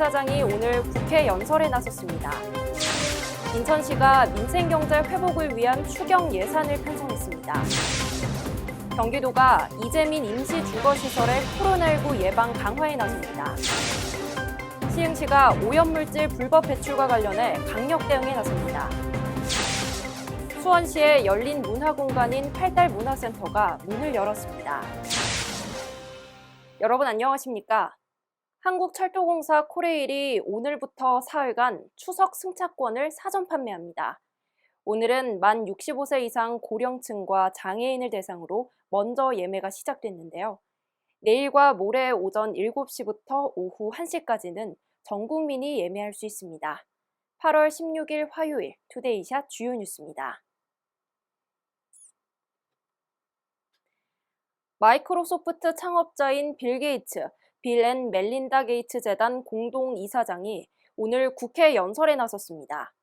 이사장이 오늘 국회 연설에 나섰습니다. 인천시가 민생경제 회복을 위한 추경 예산을 편성했습니다. 경기도가 이재민 임시주거시설의 코로나19 예방 강화에 나섭니다. 시흥시가 오염물질 불법 배출과 관련해 강력 대응에 나섭니다. 수원시의 열린 문화공간인 팔달 문화센터가 문을 열었습니다. 여러분 안녕하십니까? 한국철도공사 코레일이 오늘부터 사흘간 추석 승차권을 사전 판매합니다. 오늘은 만 65세 이상 고령층과 장애인을 대상으로 먼저 예매가 시작됐는데요. 내일과 모레 오전 7시부터 오후 1시까지는 전 국민이 예매할 수 있습니다. 8월 16일 화요일 투데이샷 주요 뉴스입니다. 마이크로소프트 창업자인 빌 게이츠, 빌앤 멜린다 게이츠 재단 공동 이사장이 오늘 국회 연설에 나섰습니다.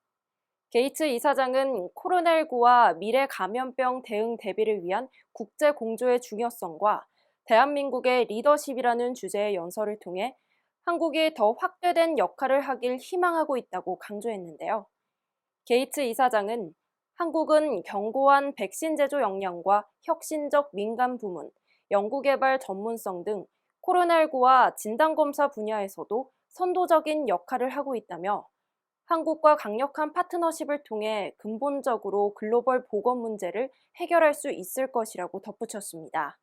게이츠 이사장은 코로나19와 미래 감염병 대응 대비를 위한 국제 공조의 중요성과 대한민국의 리더십이라는 주제의 연설을 통해 한국이 더 확대된 역할을 하길 희망하고 있다고 강조했는데요. 게이츠 이사장은 한국은 견고한 백신 제조 역량과 혁신적 민간 부문, 연구개발 전문성 등 코로나19와 진단검사 분야에서도 선도적인 역할을 하고 있다며 한국과 강력한 파트너십을 통해 근본적으로 글로벌 보건 문제를 해결할 수 있을 것이라고 덧붙였습니다.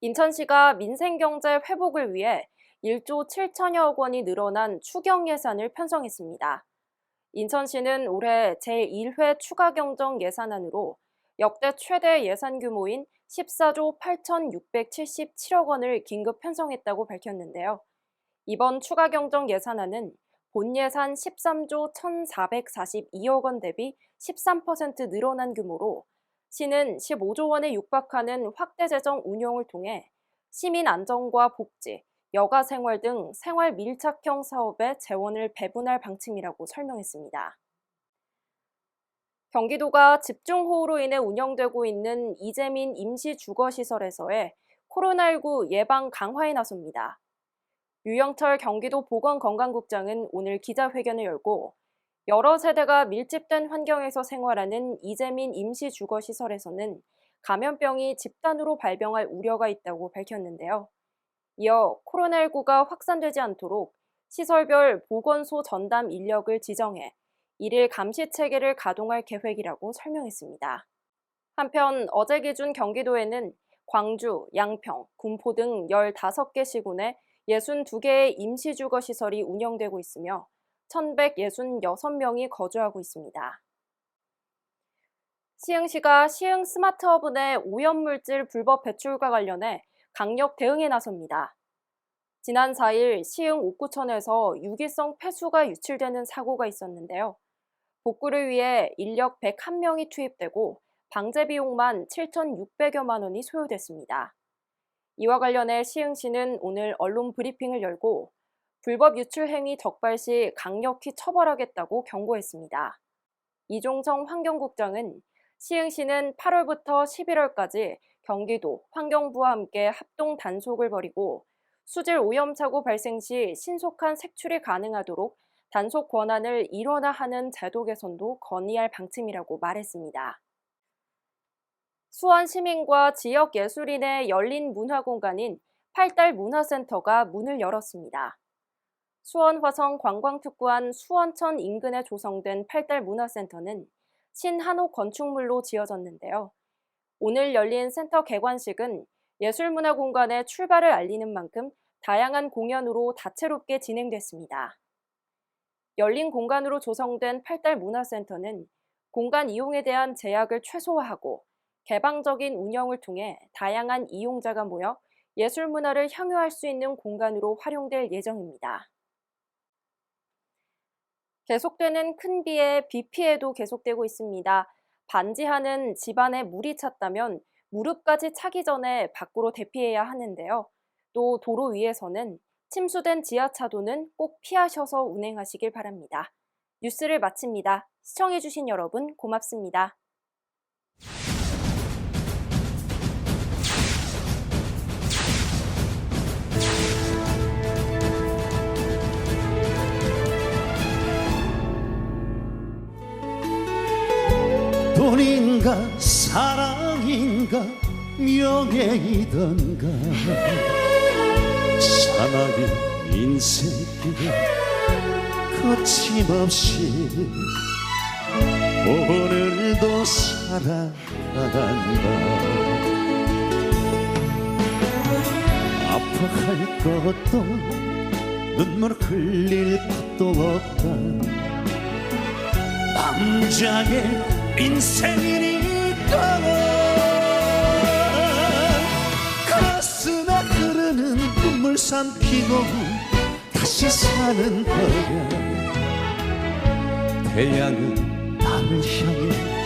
인천시가 민생경제 회복을 위해 1조 7천여억 원이 늘어난 추경 예산을 편성했습니다. 인천시는 올해 제1회 추가경정 예산안으로 역대 최대 예산 규모인 14조 8,677억 원을 긴급 편성했다고 밝혔는데요. 이번 추가 경정 예산안은 본 예산 13조 1,442억 원 대비 13% 늘어난 규모로 시는 15조 원에 육박하는 확대 재정 운용을 통해 시민 안전과 복지, 여가 생활 등 생활 밀착형 사업에 재원을 배분할 방침이라고 설명했습니다. 경기도가 집중호우로 인해 운영되고 있는 이재민 임시주거시설에서의 코로나19 예방 강화에 나섭니다. 유영철 경기도 보건건강국장은 오늘 기자회견을 열고 여러 세대가 밀집된 환경에서 생활하는 이재민 임시주거시설에서는 감염병이 집단으로 발병할 우려가 있다고 밝혔는데요. 이어 코로나19가 확산되지 않도록 시설별 보건소 전담 인력을 지정해 일일 감시 체계를 가동할 계획이라고 설명했습니다. 한편 어제 기준 경기도에는 광주, 양평, 군포 등 15개 시군에 62개의 임시주거 시설이 운영되고 있으며 1,166명이 거주하고 있습니다. 시흥시가 시흥 스마트허브 내 오염물질 불법 배출과 관련해 강력 대응에 나섭니다. 지난 4일 시흥 옥구천에서 유기성 폐수가 유출되는 사고가 있었는데요. 복구를 위해 인력 101명이 투입되고 방제 비용만 7,600여만 원이 소요됐습니다. 이와 관련해 시흥시는 오늘 언론 브리핑을 열고 불법 유출 행위 적발 시 강력히 처벌하겠다고 경고했습니다. 이종성 환경국장은 시흥시는 8월부터 11월까지 경기도 환경부와 함께 합동 단속을 벌이고 수질 오염 사고 발생 시 신속한 색출이 가능하도록 단속 권한을 일원화하는 제도 개선도 건의할 방침이라고 말했습니다. 수원 시민과 지역 예술인의 열린 문화 공간인 팔달 문화센터가 문을 열었습니다. 수원 화성 관광특구안 수원천 인근에 조성된 팔달 문화센터는 신한옥 건축물로 지어졌는데요. 오늘 열린 센터 개관식은 예술문화 공간의 출발을 알리는 만큼 다양한 공연으로 다채롭게 진행됐습니다. 열린 공간으로 조성된 팔달 문화센터는 공간 이용에 대한 제약을 최소화하고 개방적인 운영을 통해 다양한 이용자가 모여 예술 문화를 향유할 수 있는 공간으로 활용될 예정입니다. 계속되는 큰 비에 비 피해도 계속되고 있습니다. 반지하는 집안에 물이 찼다면 무릎까지 차기 전에 밖으로 대피해야 하는데요. 또 도로 위에서는 침수된 지하차도는 꼭 피하셔서 운행하시길 바랍니다. 뉴스를 마칩니다. 시청해주신 여러분 고맙습니다. 돈인가 사랑인가 명예이던가 사나이 인생길에 거침없이 오늘도 살아간다 아파할 것도 눈물 흘릴 것도 없다 남자의 인생이니까 삼키고 다시 사는 거야. 태양은 나를 향해